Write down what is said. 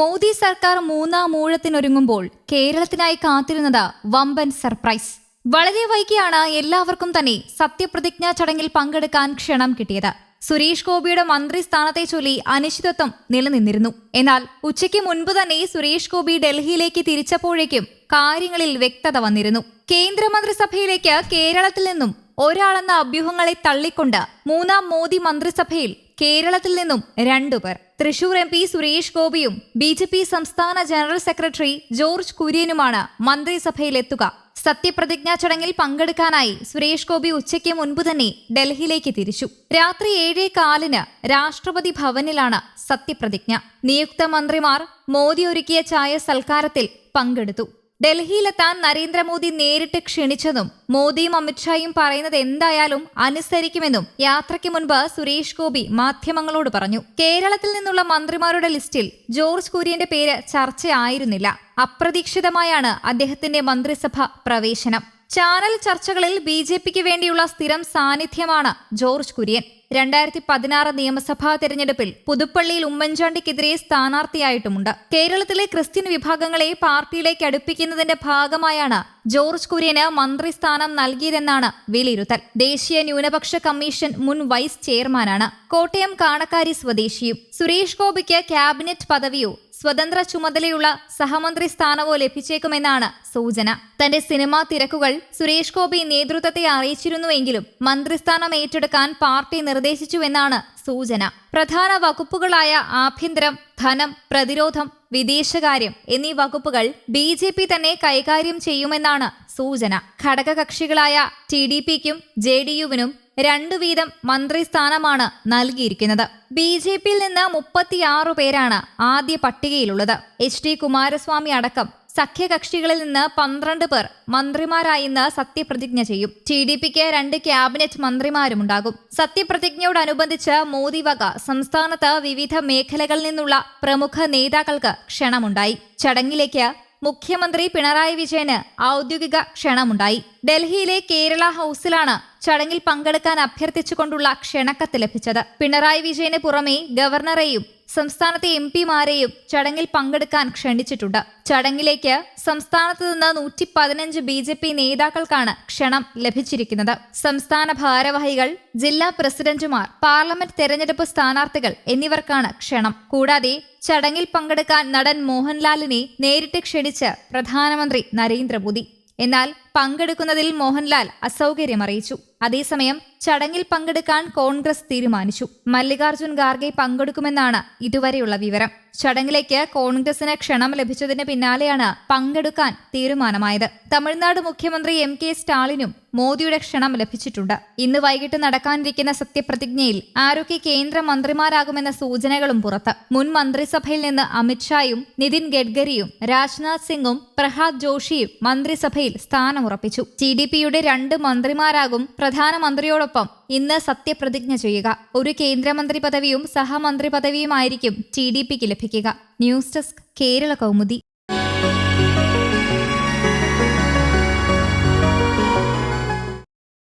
മോദി സർക്കാർ മൂന്നാം ഊഴത്തിനൊരുങ്ങുമ്പോൾ കേരളത്തിനായി കാത്തിരുന്നത് വമ്പൻ സർപ്രൈസ്. വളരെ വൈകിയാണ് എല്ലാവർക്കും തന്നെ സത്യപ്രതിജ്ഞാ ചടങ്ങിൽ പങ്കെടുക്കാൻ ക്ഷണം കിട്ടിയത്. സുരേഷ് ഗോപിയുടെ മന്ത്രി സ്ഥാനത്തെ ചൊല്ലി അനിശ്ചിതത്വം നിലനിന്നിരുന്നു. എന്നാൽ ഉച്ചയ്ക്ക് മുൻപ് തന്നെ സുരേഷ് ഗോപി ഡൽഹിയിലേക്ക് തിരിച്ചപ്പോഴേക്കും കാര്യങ്ങളിൽ വ്യക്തത വന്നിരുന്നു. കേന്ദ്രമന്ത്രിസഭയിലേക്ക് കേരളത്തിൽ നിന്നും ഒരാളെന്ന അഭ്യൂഹങ്ങളെ തള്ളിക്കൊണ്ട് മൂന്നാം മോദി മന്ത്രിസഭയിൽ കേരളത്തിൽ നിന്നും രണ്ടുപേർ തൃശൂർ എം പി സുരേഷ് ഗോപിയും ബി ജെ പി സംസ്ഥാന ജനറൽ സെക്രട്ടറി ജോർജ് കുര്യനുമാണ് മന്ത്രിസഭയിലെത്തുക. സത്യപ്രതിജ്ഞാ ചടങ്ങിൽ പങ്കെടുക്കാനായി സുരേഷ് ഗോപി ഉച്ചയ്ക്ക് മുൻപ് തന്നെ ഡൽഹിയിലേക്ക് തിരിച്ചു. രാത്രി ഏഴേ കാലിന് രാഷ്ട്രപതി ഭവനിലാണ് സത്യപ്രതിജ്ഞ. നിയുക്ത മന്ത്രിമാർ മോദി ഒരുക്കിയ ചായ സൽക്കാരത്തിൽ പങ്കെടുത്തു. ഡൽഹിയിലെത്താൻ നരേന്ദ്രമോദി നേരിട്ട് ക്ഷണിച്ചതും മോദിയും അമിത്ഷായും പറയുന്നത് എന്തായാലും അനുസരിക്കുമെന്നും യാത്രയ്ക്ക് മുൻപ് സുരേഷ് ഗോപി മാധ്യമങ്ങളോട് പറഞ്ഞു. കേരളത്തിൽ നിന്നുള്ള മന്ത്രിമാരുടെ ലിസ്റ്റിൽ ജോർജ് കുര്യന്റെ പേര് ചർച്ചയായിരുന്നില്ല. അപ്രതീക്ഷിതമായാണ് അദ്ദേഹത്തിന്റെ മന്ത്രിസഭ പ്രവേശനം. ചാനൽ ചർച്ചകളിൽ ബി ജെ പിക്ക് വേണ്ടിയുള്ള സ്ഥിരം സാന്നിധ്യമാണ് ജോർജ് കുര്യൻ. രണ്ടായിരത്തി പതിനാറ് നിയമസഭാ തെരഞ്ഞെടുപ്പിൽ പുതുപ്പള്ളിയിൽ ഉമ്മൻചാണ്ടിക്കെതിരെ സ്ഥാനാർത്ഥിയായിട്ടുമുണ്ട്. കേരളത്തിലെ ക്രിസ്ത്യൻ വിഭാഗങ്ങളെ പാർട്ടിയിലേക്ക് അടുപ്പിക്കുന്നതിന്റെ ഭാഗമായാണ് ജോർജ് കുര്യന് മന്ത്രിസ്ഥാനം നൽകിയതെന്നാണ് വിലയിരുത്തൽ. ദേശീയ ന്യൂനപക്ഷ കമ്മീഷൻ മുൻ വൈസ് ചെയർമാനാണ്. കോട്ടയം കാണക്കാരി സ്വദേശിയും സുരേഷ് ഗോപിക്ക് ക്യാബിനറ്റ് പദവിയോ സ്വതന്ത്ര ചുമതലയുള്ള സഹമന്ത്രി സ്ഥാനവോ ലഭിച്ചേക്കുമെന്നാണ് സൂചന. തന്റെ സിനിമാ തിരക്കുകൾ സുരേഷ് ഗോപി നേതൃത്വത്തെ അറിയിച്ചിരുന്നുവെങ്കിലും മന്ത്രിസ്ഥാനം ഏറ്റെടുക്കാൻ പാർട്ടി നിർദ്ദേശിച്ചുവെന്നാണ് സൂചന. പ്രധാന വകുപ്പുകളായ ആഭ്യന്തരം ധനം പ്രതിരോധം വിദേശകാര്യം എന്നീ വകുപ്പുകൾ ബി ജെ പി തന്നെ കൈകാര്യം ചെയ്യുമെന്നാണ് സൂചന. ഘടകകക്ഷികളായ ടി ഡി പിക്കും ജെ ഡി യുവിനും രണ്ടു വീതം മന്ത്രിസ്ഥാനമാണ് നൽകിയിരിക്കുന്നത്. ബി ജെ പിയിൽ നിന്ന് മുപ്പത്തിയാറു പേരാണ് ആദ്യ പട്ടികയിലുള്ളത്. എച്ച് ഡി കുമാരസ്വാമി അടക്കം സഖ്യകക്ഷികളിൽ നിന്ന് പന്ത്രണ്ട് പേർ മന്ത്രിമാരായി ഇന്ന് സത്യപ്രതിജ്ഞ ചെയ്യും. ടി ഡി പിക്ക് രണ്ട് ക്യാബിനറ്റ് മന്ത്രിമാരുമുണ്ടാകും സത്യപ്രതിജ്ഞയോടനുബന്ധിച്ച് മോദി വക സംസ്ഥാനത്ത് വിവിധ മേഖലകളിൽ നിന്നുള്ള പ്രമുഖ നേതാക്കൾക്ക് ക്ഷണമുണ്ടായി. ചടങ്ങിലേക്ക് മുഖ്യമന്ത്രി പിണറായി വിജയന് ഔദ്യോഗിക ക്ഷണമുണ്ടായി. ഡൽഹിയിലെ കേരള ഹൌസിലാണ് ചടങ്ങിൽ പങ്കെടുക്കാൻ അഭ്യർത്ഥിച്ചുകൊണ്ടുള്ള ക്ഷണക്കത്ത് ലഭിച്ചത്. പിണറായി വിജയന് പുറമെ ഗവർണറെയും സംസ്ഥാനത്തെ എം പിമാരെയും ചടങ്ങിൽ പങ്കെടുക്കാൻ ക്ഷണിച്ചിട്ടുണ്ട്. ചടങ്ങിലേക്ക് സംസ്ഥാനത്ത് നിന്ന് നൂറ്റി പതിനഞ്ച് ബി ജെ പി നേതാക്കൾക്കാണ് ക്ഷണം ലഭിച്ചിരിക്കുന്നത്. സംസ്ഥാന ഭാരവാഹികൾ ജില്ലാ പ്രസിഡന്റുമാർ പാർലമെന്റ് തെരഞ്ഞെടുപ്പ് സ്ഥാനാർത്ഥികൾ എന്നിവർക്കാണ് ക്ഷണം. കൂടാതെ ചടങ്ങിൽ പങ്കെടുക്കാൻ നടൻ മോഹൻലാലിനെ നേരിട്ട് ക്ഷണിച്ച് പ്രധാനമന്ത്രി നരേന്ദ്രമോദി. എന്നാൽ പങ്കെടുക്കുന്നതിൽ മോഹൻലാൽ അസൗകര്യം അറിയിച്ചു അതേസമയം ചടങ്ങിൽ പങ്കെടുക്കാൻ കോൺഗ്രസ് തീരുമാനിച്ചു. മല്ലികാർജുൻ ഖാർഗെ പങ്കെടുക്കുമെന്നാണ് ഇതുവരെയുള്ള വിവരം. ചടങ്ങിലേക്ക് കോൺഗ്രസിന് ക്ഷണം ലഭിച്ചതിന് പിന്നാലെയാണ് പങ്കെടുക്കാൻ തീരുമാനമായത്. തമിഴ്നാട് മുഖ്യമന്ത്രി എം കെ സ്റ്റാലിനും മോദിയുടെ ക്ഷണം ലഭിച്ചിട്ടുണ്ട്. ഇന്ന് വൈകിട്ട് നടക്കാനിരിക്കുന്ന സത്യപ്രതിജ്ഞയിൽ ആരൊക്കെ കേന്ദ്രമന്ത്രിമാരാകുമെന്ന സൂചനകളും പുറത്ത്. മുൻ മന്ത്രിസഭയിൽ നിന്ന് അമിത്ഷായും നിതിൻ ഗഡ്കരിയും രാജ്നാഥ് സിംഗും പ്രഹ്ലാദ് ജോഷിയും മന്ത്രിസഭയിൽ സ്ഥാനമുറപ്പിച്ചു. ടി ഡി പിയുടെ രണ്ട് മന്ത്രിമാരാകും പ്രധാനമന്ത്രിയോടൊപ്പം ഇന്ന് സത്യപ്രതിജ്ഞ ചെയ്യുക. ഒരു കേന്ദ്രമന്ത്രി പദവിയും സഹമന്ത്രി പദവിയുമായിരിക്കും ടി ഡി പിക്ക് ലഭിക്കുക. News desk Kerala Kaumudi.